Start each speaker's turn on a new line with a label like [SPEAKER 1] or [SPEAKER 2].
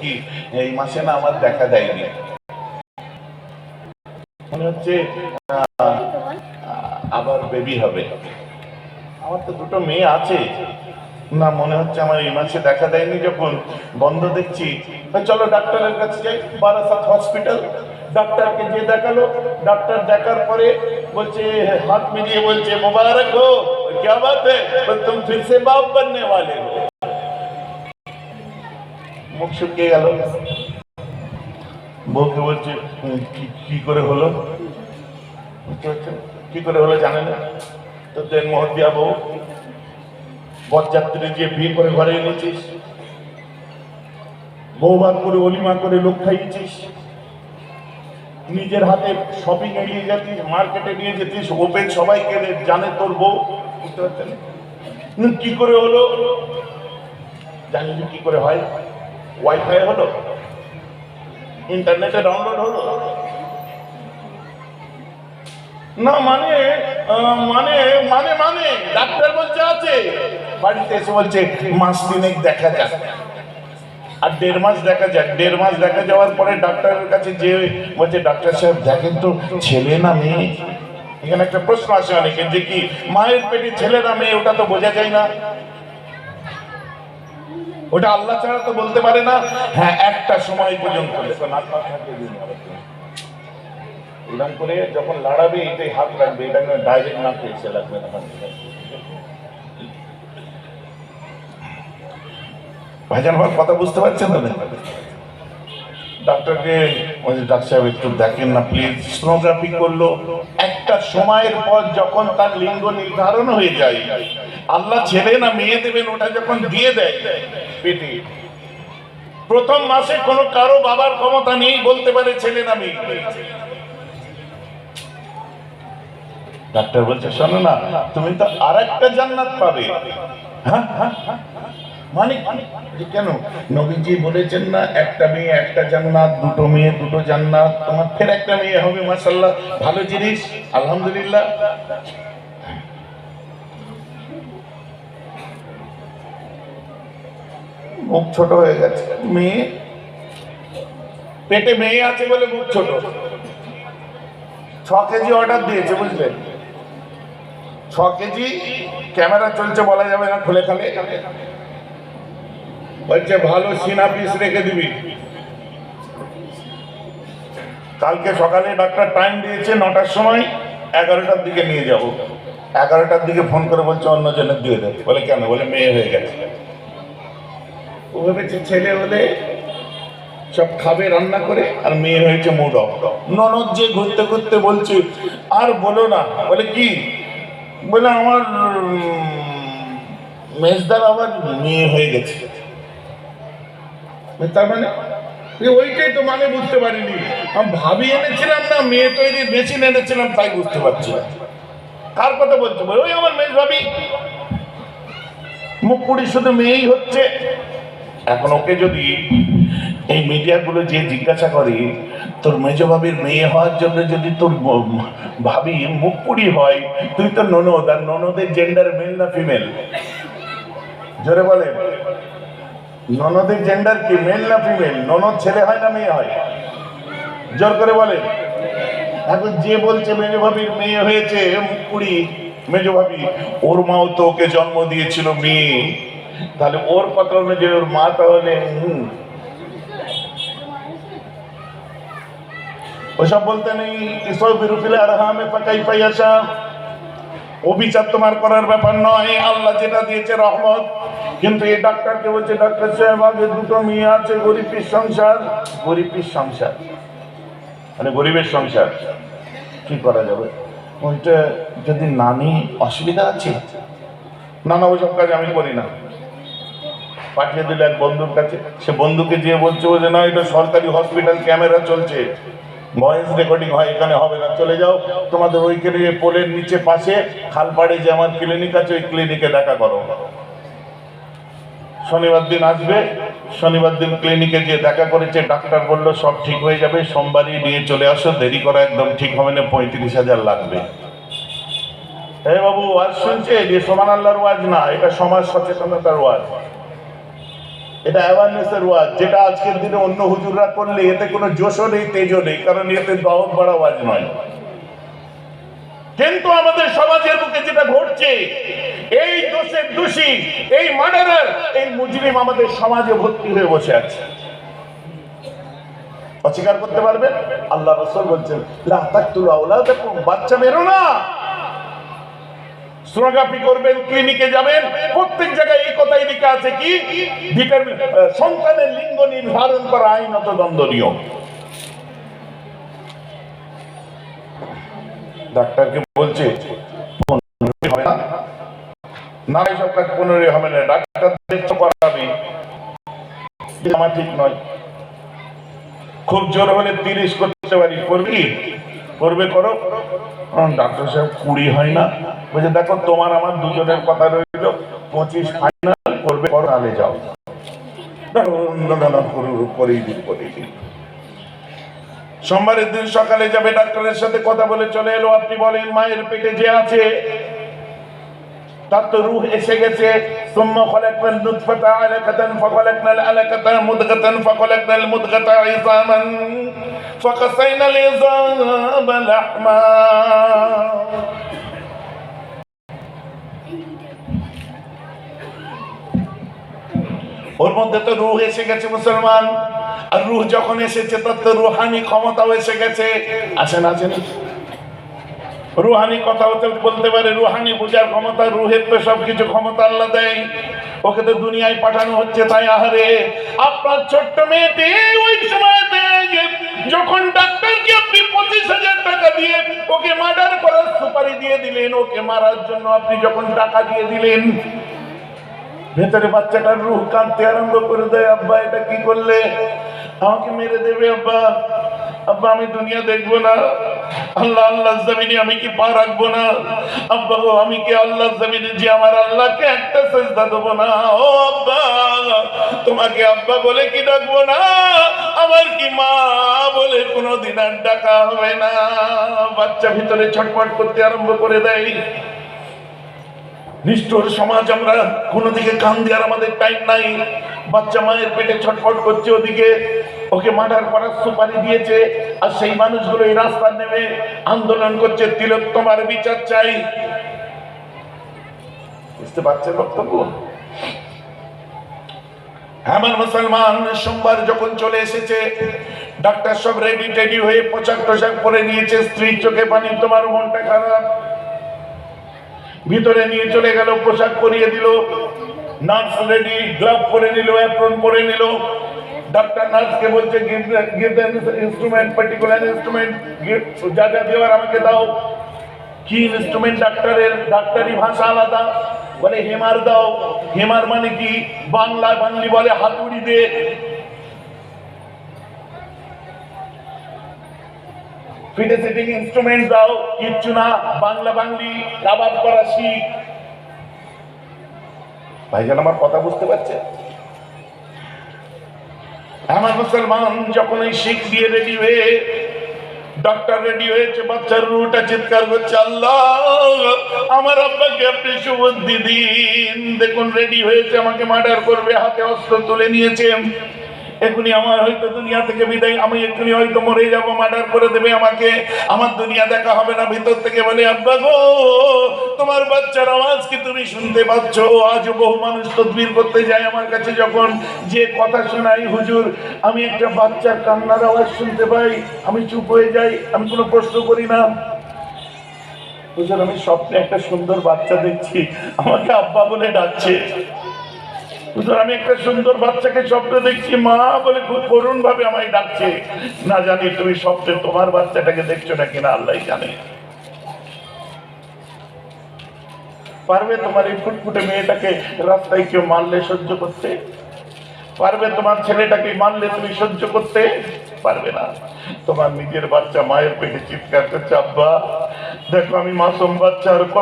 [SPEAKER 1] কি এই মাসে না আমার দেখা দেয়নি মনে হচ্ছে আহ, আবার বেবি হবে আমার তো দুটো মেয়ে আছে না মনে হচ্ছে আমার এই মাসে দেখা দেয়নি যখন বন্ধ দেখছি তা চলো ডাক্তারের কাছে যাই বারাসাত হসপিটাল ডাক্তারকে যে দেখালো ডাক্তার দেখার পরে বলছে হাত মিলিয়ে বলছে মোবারক হো क्या बात है तो तुम फिर से बाप बनने वाले हो মুখ শুকিয়ে গেল। বউকে বলছে কি- করে হলো? কি করে হলো জানে না? তো দেন মহতিয়া বউ বরযাত্রী যে বিয়ে করে ঘরে এনেছিস, বৌভাত করে, অলিমা করে লোক খাইয়েছিস, নিজের হাতে শপিং এ নিয়ে যাচ্ছিস মার্কেটে নিয়ে যেতিস, ওপেন সবাইকে জানে তোর বউ, বুঝতে পারছেন? কি করে হলো? জানি কি করে হয়। ওয়াইফাই হলো? ইন্টারনেটে ডাউনলোড হলো? না মানে মানে মানে মানে ডাক্তার বলছে আছে। বাড়িতে এসে বলছে, মাস তিনেক দেখা যাক। আর দেড় মাস দেখা যাক। দেড় মাস দেখা যাওয়ার পরে ডাক্তারের কাছে যে বলছে, ডাক্তার সাহেব, দেখেন তো, ছেলে না মেয়ে? এখানে একটা প্রশ্ন আসে অনেকের, যে কি, মায়ের পেটে ছেলে না মেয়ে, ওটা তো বোঝা যায় না। ওটা আল্লাহ ছাড়া তো বলতে পারে না। হ্যাঁ একটা সময় পর্যন্ত। এরকম করে যখন লাড়াবে, এটাই হাত রাখবে। এটা ডাইরেক্ট না পেয়েছে লাগবে না। ভাইজান, আমার কথা বুঝতে পারছেন না? ডাক্তারকে ডাক্তার সাহেব, একটু দেখেন না প্লিজ সোনোগ্রাফি করল। একটা সময়ের পর যখন তার লিঙ্গ নির্ধারণ হয়ে যায়, আল্লাহ ছেলে না, মেয়ে দেবেন, ওটা যখন দিয়ে দেয় পেটে প্রথম মাসে কোনো কারও বাবার ক্ষমতা নেই বলতে পারে ছেলে না মেয়ে। ডাক্তার বলছে, শোনো না, তুমি তো আর একটা জান্নাত পাবে। হ্যাঁ হ্যাঁ হ্যাঁ মানে কেন? নবীজি বলেছেন না, একটা মেয়ে একটা জান্নাত, দুটো মেয়ে দুটো জান্নাত, তোমার ফের একটা মেয়ে হবে মাসাল্লাহ ভালো জিনিস, আলহামদুলিল্লাহ। মুখ ছোট হয়ে গেছে। মেয়ে? পেটে মেয়ে আছে বলে মুখ ছোট। ছ কেজি অর্ডার দিয়েছে বুঝলেন ছ কেজি ক্যামেরা চলছে বলা যাবে না, খুলে খালে। বলছে, ভালো সিনা পিস রেখে দিবি। কালকে সকালে ডাক্তার টাইম দিয়েছে নটার সময়, এগারোটার দিকে নিয়ে যাব। এগারোটার দিকে ফোন করে বলছে অন্য জনের দিয়ে দেবে বলে, কেন? বলে, মেয়ে হয়ে গেছে। ও ভেবেছে ছেলে হলে সব খাবে, রান্না করে, আর মেয়ে হয়েছে মুড অফ ননদ যে ঘুরতে ঘুরতে বলছে, আর বলো না। বলে, কি? বলে, আমার মেজদার আবার মেয়ে হয়ে গেছে। তার মানে? ওইটাই তো মানে বুঝতে পারিনি। আমি ভাবি এনেছিলাম না, মেয়ে তৈরি, মেশিন এনেছিলাম, তাই বুঝতে পারছি। কার কথা বলছো? বলে, ওই আমার মেজ ভাবি। মুখ কুড়ি শুধু মেয়েই হচ্ছে। এখন ওকে যদি এই মিডিয়াগুলো যে জিজ্ঞাসা করে, তোর মেজ ভাবির মেয়ে হওয়ার জন্য যদি তোর ভাবি মুখ পুড়ি হয়, তুই তো ননদ, আর ননদের জেন্ডার মেল না ফিমেল জোরে বলে ননদের জেন্ডার কি মেল না ফিমেল ননদ ছেলে হয় না মেয়ে হয়? জোর করে বলে এখন যে বলছে মেজ ভাবির মেয়ে হয়েছে মুকুড়ি মেজ ভাবি, ওর মাও তো ওকে জন্ম দিয়েছিল মেয়ে। তাহলে ওর কথা অনুযায়ী ওর মা তাহলে। ওসব বলতে নেই। এসব বিরুফিলে আর হামে পাকাই পাইয়াসা অবিচার তোমার করার ব্যাপার নয়। আল্লাহ যেটা দিয়েছে রহমত। কিন্তু এই ডাক্তারকে বলছে, ডাক্তার সাহেব, আগে দুটো মেয়ে আছে, গরিবের সংসার। গরিবের সংসার। মানে গরিবের সংসার। কি করা যাবে? ওইটা যদি নানি অসুবিধা আছে? না না ওইসব কাজ আমি করি না। পাঠিয়ে দিল এক বন্ধুর কাছে। সে বন্ধুকে যেয়ে বলছে যে না, এটা সরকারি হসপিটাল ক্যামেরা চলছে। ভয়েস রেকর্ডিং হয়, এখানে হবে না। চলে যাও, তোমাদের ওইখানে পোলের নিচে পাশে, খালপাড়ে যে আমার ক্লিনিক আছে, ওই ক্লিনিকে দেখা করো। শনিবার দিন আসবে, শনিবার দিন ক্লিনিকে গিয়ে দেখা করেছে, ডাক্তার বলল, সব ঠিক হয়ে যাবে, সোমবারই নিয়ে চলে আসো, দেরি করা একদম ঠিক হবে না, পঁয়ত্রিশ হাজার লাগবে। হ্যাঁ বাবু, ওয়াজ শুনছে যে সমান আল্লাহর ওয়াজ না, এটা সমাজ সচেতনতার ওয়াজ। এটা অ্যাওয়ারনেসের ওয়াজ, যেটা আজকের দিনে অন্য হুজুররা করলে এতে কোনো জোশও নেই, তেজও নেই, কারণ এতে দহন বড় ওয়াজ নয়। কিন্তু আমাদের সমাজের বুকে যেটা ঘটছে, এই দোষের দোষী, এই মার্ডারার, এই মুজরিম আমাদের সমাজে ভর্তি হয়ে বসে আছে। অস্বীকার করতে পারবেন? আল্লাহ রসুল বলছেন, লা তাকতুলু আওলাদাকুম, বাচ্চা মেরো না। সোনোগ্রাফি করবেন, ক্লিনিকে যাবেন। প্রত্যেক জায়গায় এই কথাই লেখা আছে কি? সন্তানের লিঙ্গ নির্ধারণ করা আইনত দণ্ডনীয়। ডাক্তারকে বলছে না। এসব কাজ পনেরোই হবে না। ডাক্তার দেখতে করাবি। আমার ঠিক নয়। খুব জোর হলে তিরিশ করতে পারি করবি। করবে করো আহ, ডাক্তার সাহেব কুড়ি হয় না বলছে দেখো তোমার আমার দুজনের কথা রইল পঁচিশ ফাইনাল করবে করো নালে যাও দেখো, না না না করু- করেই দিন করেই দিন সোমবারের দিন সকালে যাবে ডাক্তারের সাথে কথা বলে চলে এলো আপনি বলেন মায়ের পেটে যে আছে তার তো রুহ এসে গেছে ثم خلقنا النطفة علقة فخلقنا العلقة مضغة فخلقنا المضغة عظاما فقسينا العظام لحما ওর মধ্যে তো রুহ এসে গেছে মুসলমান আর রুহ যখন এসেছে তার তো রুহানি ক্ষমতাও এসে গেছে আসেন আসেন রুহানি কথা হতে বলতে পারে রুহানি বোঝার ক্ষমতা রুহের তো সবকিছু ক্ষমতা আল্লাহ দেয় ওকে তো দুনিয়ায় পাঠানো হচ্ছে তাই আহারে আপনার ছোট্ট মেয়েটি ওই সময়তে যখন ডাক্তারকে আপনি পঁচিশ হাজার টাকা দিয়ে ওকে মার্ডার করার সুপারি দিয়ে দিলেন, ওকে মারার জন্য আপনি যখন টাকা দিয়ে দিলেন, ভেতরে বাচ্চাটার রুহ কাঁদতে আরম্ভ করে দেয়, আব্বা, এটা কি করলে? আমাকে মেরে দেবে, আব্বা। আব্বা, আমি দুনিয়া দেখব না। আল্লাহ আল্লাহ জমিনে আমি কি পা রাখব না? আব্বা গো আমি কি আল্লাহ জমিনে যে আমার আল্লাহকে একটা সেজদা দেবো না? ও, আব্বা তোমাকে আব্বা বলে কি ডাকবো না? আমার কি মা বলে কোনোদিন আর ডাকা হবে না। বাচ্চা ভিতরে ছটফট করতে আরম্ভ করে দেয়। নিষ্ঠুর সমাজ আমরা কোনো দিকে কান দেওয়ার আমাদের টাইম নাই। বাচ্চা মায়ের পেটে ছটফট করছে ওদিকে। ওকে মার্ডার করার সুপারি দিয়েছে। আর সেই মানুষগুলো এই রাস্তা নেমে আন্দোলন করছে। তিলোত্তমার বিচার চাই। বুঝতে পারছেন বক্তব্য? আমার মুসলমান সোমবার যখন চলে এসেছে, ডাক্তার সব রেডি টেডি হয়ে পোশাক টোশাক পরে নিয়েছে, স্ত্রীর চোখে পানি, তোমার মনটা খারাপ। ভিতরে নিয়ে চলে গেল, পোশাক পরিয়ে দিল নার্স রেডি গ্লাভ পরে নিল অ্যাপ্রন পরে নিল। ডাক্তার নার্সকে বলছে ইনস্ট্রুমেন্ট পার্টিকুলার ইনস্ট্রুমেন্ট যা যা দেওয়ার আমাকে দাও। কি ইনস্ট্রুমেন্ট ডাক্তারের, ডাক্তারি ভাষা আলাদা। বলে, হেমার দাও। হেমার মানে কি? বাংলা বাংলি বলে হাতুড়ি দে। ফিটে সেটিং ইনস্ট্রুমেন্ট দাও, কিচ্ছু না, বাংলা বাংলি কাবাব করা শিখ। ভাইজান, আমার কথা বুঝতে পারছে? আমার মুসলমান যখন এই শিখ দিয়ে রেডি হয়ে ডক্টর রেডি হয়েছে, বাচ্চার রুটা চিৎকার করছে, আল্লাহ! আমার আব্বাকে আপনি সুবুদ্ধি দিন। দেখুন রেডি হয়েছে, আমাকে মার্ডার করবে, হাতে অস্ত্র তুলে নিয়েছে। এখনই আমার হয়তো দুনিয়া থেকে বিদায়, আমি এক্ষুনি হয়তো মরে যাব মার্ডার করে দেবে আমাকে। আমার দুনিয়া দেখা হবে না, ভিতর থেকে বলে, আব্বা গো, তোমার বাচ্চার আওয়াজ কি তুমি শুনতে পাচ্ছ? আজ বহু মানুষ তদবির করতে যায় আমার কাছে যখন যে কথা শোনাই হুজুর, আমি একটা বাচ্চার কান্নার আওয়াজ শুনতে পাই, আমি চুপ হয়ে যাই, আমি কোনো প্রশ্ন করি না। হুজুর আমি স্বপ্নে একটা সুন্দর বাচ্চা দেখছি। আমাকে আব্বা বলে ডাকছে। আমি একটা সুন্দর বাচ্চাকে স্বপ্নে দেখছি। মা বলে, খুব করুণ ভাবে আমায় ডাকছে। না জানি তুমি স্বপ্নে তোমার বাচ্চাটাকে দেখছ না কিনা আল্লাহ জানে। পারবে তোমার এই ফুটফুটে মেয়েটাকে রাস্তায় কেউ মারলে সহ্য করতে? পারবে তোমার ছেলেটাকে মারলে তুমি সহ্য করতে? পারবে না। তোমার নিজের বাচ্চা, মায়ের পেটে চিৎকার করছে, আব্বা, দেখো আমি মাসুম বাচ্চা আর কত